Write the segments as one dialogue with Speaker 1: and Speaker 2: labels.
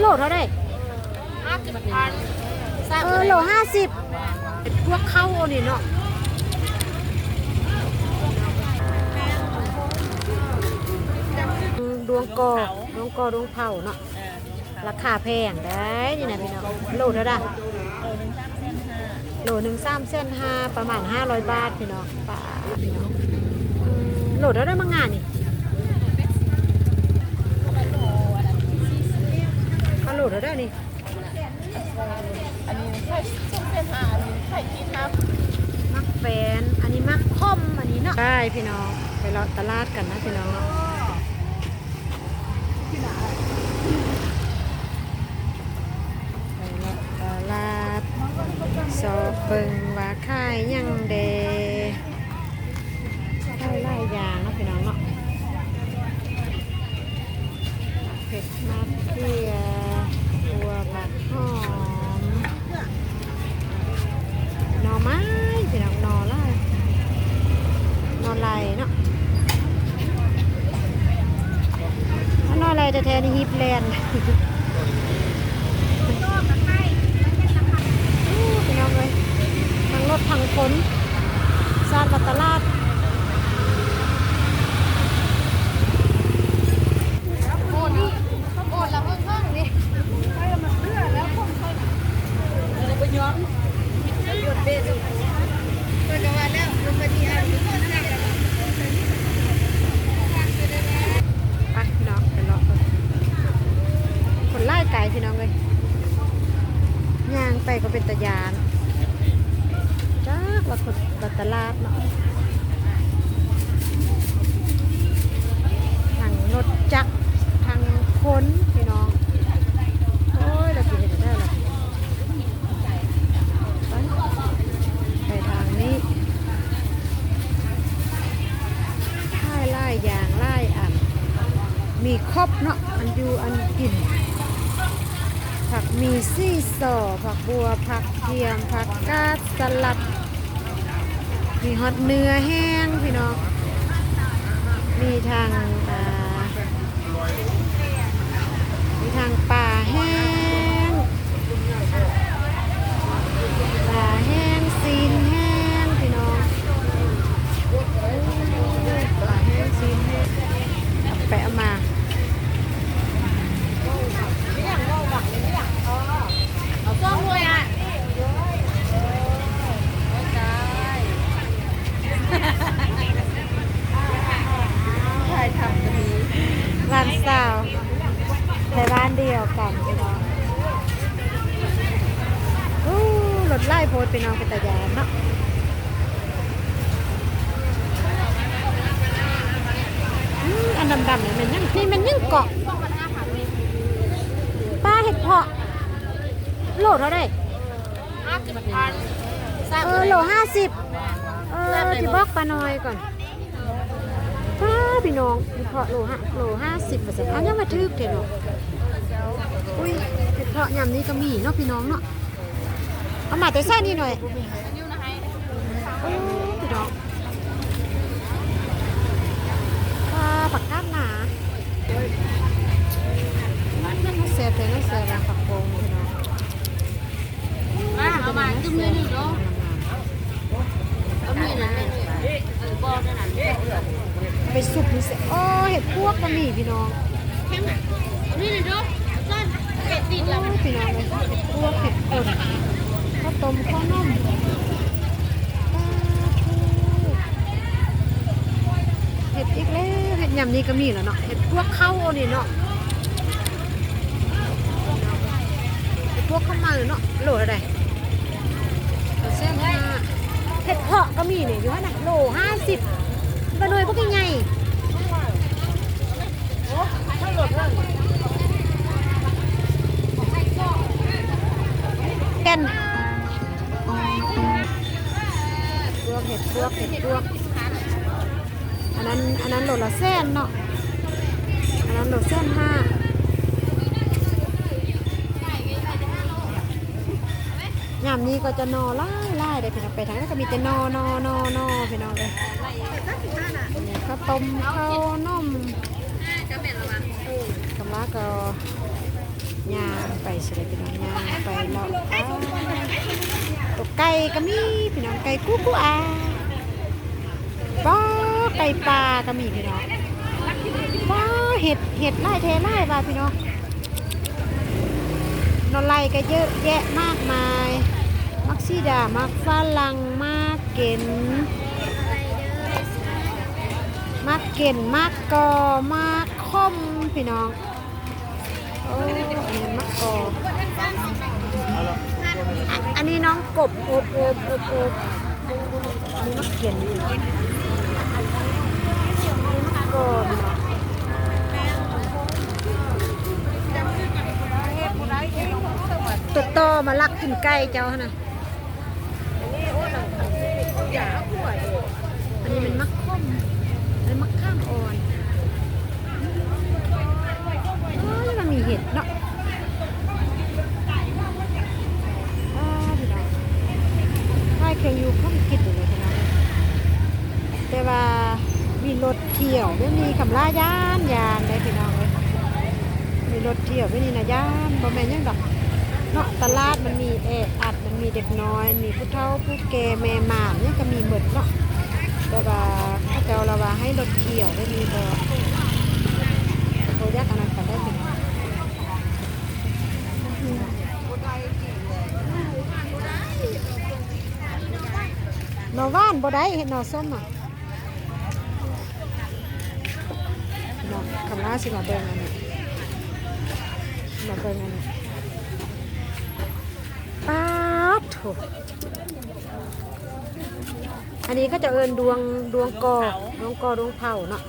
Speaker 1: โลเท่าไหร่
Speaker 2: ห้าสิบพันท
Speaker 1: เออยโลห้าสิบเป็นพวกเข้านี่เนาะดวงกอดวงกอดวงเผาเนาะราคาแพงได้นี่นะพี่น้องโลเท่าไหร่โลหนึ่งสามเส้นห้าประมาณห้าร้อยบาทพี่น้องป้าพี่น้องอืมโลเท่าไหร่มางานนี่ฮัล โหลเท่าไหร่นี่
Speaker 2: อันนี้ไข่ส้มเส้นหาอันนี้ไข่กินครับ
Speaker 1: มักแฟน อันนี้มักคอมอันนี้เนาะใช่พี่น้องไปเลาะตลาดกันนะพี่น้องเนาะไปเลาะตลาดสอบเบิ่ง ไม้พี่น้องน่อไล่นอนไล่เนาะถ้าน่อไล่แต่แทนฮิปแลนด์พี่น้องเลยทางรถทางคนซาดวัดตลาดโอ้นี่โอ้ละเพิ่งเพิ่งนี่
Speaker 2: ไปย้อมหยุดเบสเปิดกันวันแล้วลงไปที่อ่างทุกคนนั่งแล้ว
Speaker 1: ไปพี่น้องไปเลาะเบิ่งคนไล่ไก่พี่น้องเลยย่างไปก็เป็นตะยานจ้า ว่าคนบัตลาดเนาะทางรถจักรทางคนพี่น้อง โอ้ยเราจะเห็นได้ละไปไปทางนี้ไล่ไล่ยางไล่อันมีครบเนาะอันอยู่อันกินผักมีซี่สอผักบัว ผักเทียม ผักกาดสลัด มีฮอตเนื้อแห้งพี่น้อง มีทางอ่ามีทางป่าแห้งป่าแห้งซีนแห้งพี่น้องป่าแห้งซีนแห้งเอาไปเอามา
Speaker 2: เอาซ่อมด้วยอะ ถ่ายทำกันนี้
Speaker 1: ร้านสาวในบ้านเดียวกันพี่น้องอู้รถไล่โพดพี่น้องเป็นตายานเนาะอืมอันดำๆเนี่ยมันยังนี่มันยังเกาะป้าเห็ดเพาะโลเท่าไหร่
Speaker 2: ห้าสิบพันทราบ
Speaker 1: เอ
Speaker 2: เล
Speaker 1: อยโลห้าสิบเออจะบอกปลาน้อยก่อน ป้าพี่น้องเห็ดเพาะโลห้าโลห้าสิบเปอร์เซ็นต์อันนี้มาทึกเถอะเนาะอุ้ยเห็ดเพาะยำนี้ก็มีเนาะพี่น้องเนาะเอามาแต่ใส่นี่หน่อย
Speaker 2: นิ้วนะให้
Speaker 1: โอ้พี่น้องปลาปักก้านหนาน่าเสียบเลยน่าเสียบปักโป่งพี่น้อง
Speaker 2: มาเอามาจุ่มเลยหนึ่งเนาะเอามีนั่นเลยเออบอลนั่นน่ะ
Speaker 1: เอาไปสุกนี่เสียโอ้เห็ดพวกก็มีพี่น้อง
Speaker 2: เข้มอะเอานี่เลยเนาะซ่อนเผ็ดติด
Speaker 1: โอ้
Speaker 2: แล้ว
Speaker 1: พี่น้องเลยเห็ดพวกเห็ดป่นข้าวต้มข้าวน่มปลาทูเห็ดอีกแล้วเห็ดยำนี้ก็มีแล้วเนาะเห็ดพวกเข้านี่เนาะเห็ดพวกเข้ามาเนาะโหลอะไรเส้นห้าเห็ดเพาะก็มีเนี่ยอยู่ว่าน่ะโหลห้าสิบกระโดยพวกใหญ่ เส้นเนาะอันนั้นโหลเส้นห้ายามนี้ก็จะนอไล่ไล่ได้พี่น้องไปทางนั้นก็มีแต่นอนอนอนอพี่น้องเลยข้าวต้มข้าวนมกำลังก็ย่างไปสิเลยพี่น้องย่างไปเลาะอ้าวตกไก่ก็มีพี่น้องไก่กุ๊กกุ๊กอาป้า ไก่ปลาก็มีพี่น้องป้าเห็ดเห็ดไล่เทไล่ป่าพี่น้องนอไล่ก็เยอะแยะมากมาย มักซีดามักฝรั่งมักเก็นมักเก็นมักกอมักคอมพี่น้องโอ้อนนมักกออันนี้น้องกบอบอบอบอบมักเก็น ตัวโตมาลักขึ้นใกล้เจ้าหั่นน่ะอันนี้มันมักค่อมอันนี้มักข้ามอ่อนโอ้ยมันมีเห็ดเนาะอ้าวพี่น้องถ้าเคยอยู่ข้ามกินอยู่เลยพี่น้องแต่ว่ามีรถเที่ยวไม่มีคำลายานยานเลยพี่น้องเลยมีรถเที่ยวไม่มีนะยานบ่แม่นยังดอกเนาะตลาดมันมีแออัดมันมีเด็กน้อย มีผู้เฒ่าผู้แก่แม่หมาเนี่ยก็มีหมดเนาะแต่ว่าถ้าเจ้าเราว่าให้รถเกี่ยวได้มีบ่โบยักอันนั้นกันได้ถึงหนอว่านบ่ได้เห็นหนอส้มอะหนอ คำลาสิมาเบิ่งอันนี้มาเบิ่งอันนี้ป๊าดโถอันนี้ก็จะเอินดวงดวงกอดวงกอดวงเผาเนาะ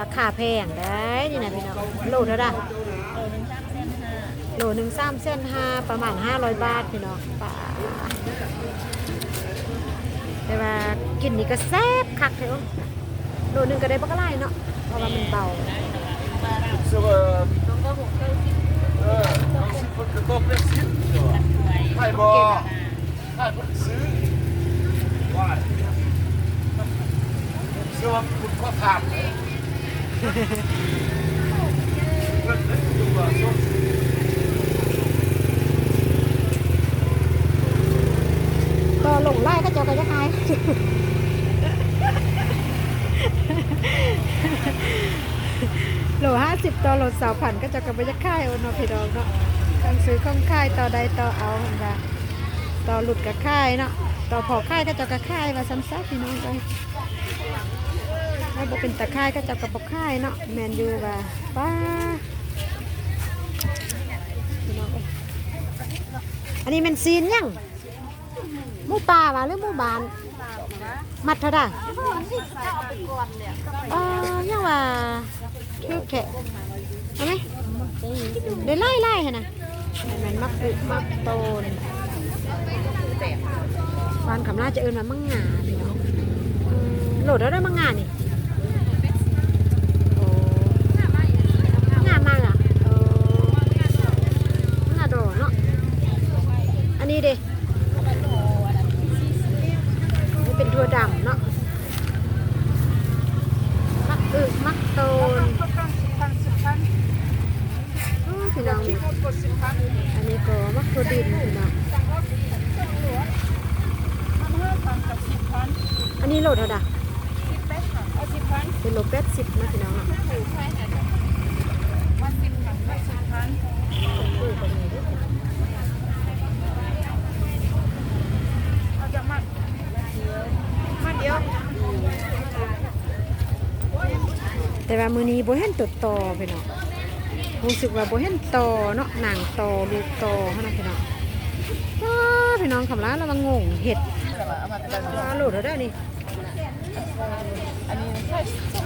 Speaker 1: ราคาแพงได้นี่นะพี่น้องโลเท่าไหร่โลหนึ่งสามเส้นห้าประมาณห้าร้อยบาทพี่น้องป้าแต่ว่ากินนี่ก็แซ่บคักเถอะโลหนึ่งก็ได้บักไล่เนาะ ราะว่ามันเบา
Speaker 3: Zo, eh, eh, dan zit wat de top is hier. Zo. Hij wou- hij wou zien. Waar? Zo, wat moet wat gaan? Wat is het doen we zo?
Speaker 1: ก็หลงไล่ก็เจ้าก็จะขาย โหลห้าสิบ ต่อโหลสาวผันก็เจะกับไปจะค่ายโอนอพี่ดอกเนาะต้องซื้อข้องค่ายต่อใดต่อเอาหันดาต่อหลุดกับค่ายเนาะต่อพอค่ายก็เจะกับค่ายมาซ้ำซักพี่น้องไปถ้าบ่เป็นตะค่ายก็เจะกับปค่ายเนาะแมนยูว่าป้าพี่น้องเอ้ยอันนี้มันซีนยังหมูป่าวะหรือหมูบาน มัดเท่าไหร่เออยังว่าคือแขะเอาไหม เดี๋ยวไล่ไล่ให้นะมันมักปุมักโตนฟานคำลาจะเอิญมามังงาพี่น้องโหลดแล้วได้มังงานี่โอ้งามากอะโอ้งาโดเนาะอันนี้เด้ นี่เป็นถั่วดำเนาะ มักอึกมักโตนโอ้ยพี่น้องนี่อันนี้ก็มักถั่วดินพี่น้องอันนี้โหลดเท่าไหร่เป็นโหลเป็ด สิบนะพี่น้องเนาะเออก็มีด้วยแต่ว่ามือนี้บ่เห็นตัวต่อพี่น้องรู้สึกว่าบ่เห็นต่อเนาะหนังต่อลูกต่อเท่านั้นพี่น้องอ้าพี่น้องคำร้านเรามางงเห็ดปลาโหลดเท่าได้นี่
Speaker 2: อันนี้ใช่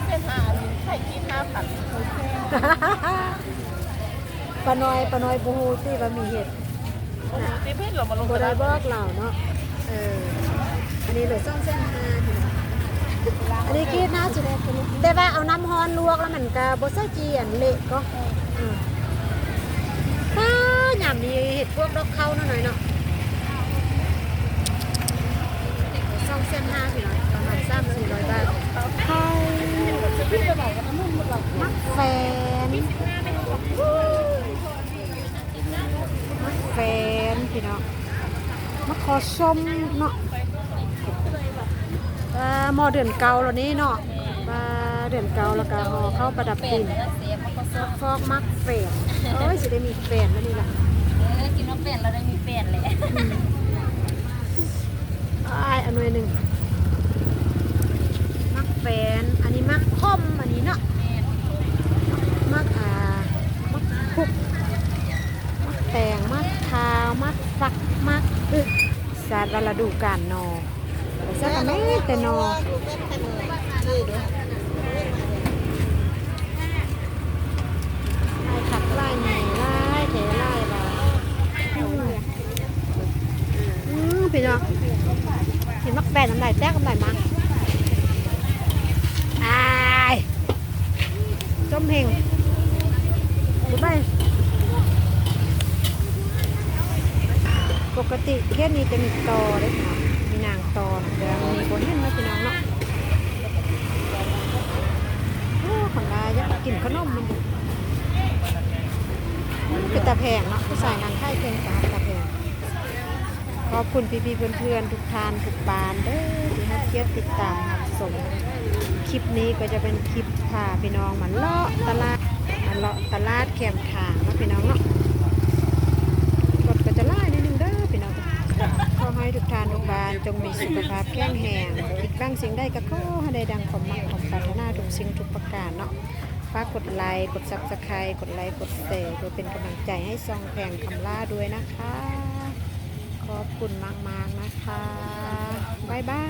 Speaker 2: เส้นห้าอันนี้ใช่กินห้าผัด
Speaker 1: ปลาน้อยปลาน้อยบูฮูที่ว่ามีเห็ด
Speaker 2: ตีเพชรเรามาลง
Speaker 1: บ่ได้บอกเราเนาะเอออันนี้เหลือซ่องเส้นห้าพี่น้องอันนี้คิดน่าสิแต่ว่าเอาน้ำฮ้อนลวกแล้วมันก็บ่ใส่จีอันเละก็อืมป้าหยำนี่เห็ดพวกดอกเข้าหน่อยเนาะซ่องเส้นห้าพี่น้องามสี่ร้อยบาทไข่แฟนมักแฟนพี่น้องมักขอส้มเนาะหมอเดือนเก่าแล้วนี้เนาะมาเดือนเก่าแล้วก็ห่อเข้าประดับ
Speaker 2: กลิ่น
Speaker 1: ฟอกมักแฟนเอ้ยจะได้มีแฟนแล้วนี่ละ
Speaker 2: กินน้ำแฟนเราได้มีแฟนเลย
Speaker 1: อ้ายอันน่วยหนึ่ง แฟน อันนี้มักคอมอันนี้เนาะมักอ่ามักคุกมักแตงมักคามักฟักมักอึสารวลดูการนอแต่ซะก็ไม่แต่นอไล่ขัดไล่หนีไล่เทไล่ลาอืมพี่น้องเห็นมักแปดน้ำลายแตกน้ำลายมาอายจม เฮงไปปกติแค่นี้จะมีตอได้ค่ะมีนางตอนะเดี๋ยวมีคนเห็นไหมพี่น้องเนาะโอ้ของลายอยากกินขนมมันเป็นตาแพงเนาะผู้ชายนางไข่เก่งตาตาแพงขอบคุณพี่ๆเพื่อนๆทุกทานทุกบานเด้อที่ให้เกียรติติดตามรับชม คลิปนี้ก็จะเป็นคลิปพาพี่น้องมาเลาะตลาดมาเลาะตลาดแคมทางเนาะพี่น้องเนาะรถก็จะไล่นิดนึงเด้อพี่น้องขอให้ทุกท่านทุกบ้านจงมีสุขภาพแข็งแรงคิดบ้างสิ่งใดก็ขอให้ได้ดังความมักความปรารถนาทุกสิ่งทุกประการเนาะฝากกดไลค์กดซับสไครต์กดไลค์กดแชร์เพื่อเป็นกำลังใจให้ซองแพงคำล่าด้วยนะคะ ขอบคุณมากๆนะคะ บ๊ายบา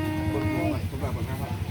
Speaker 1: ย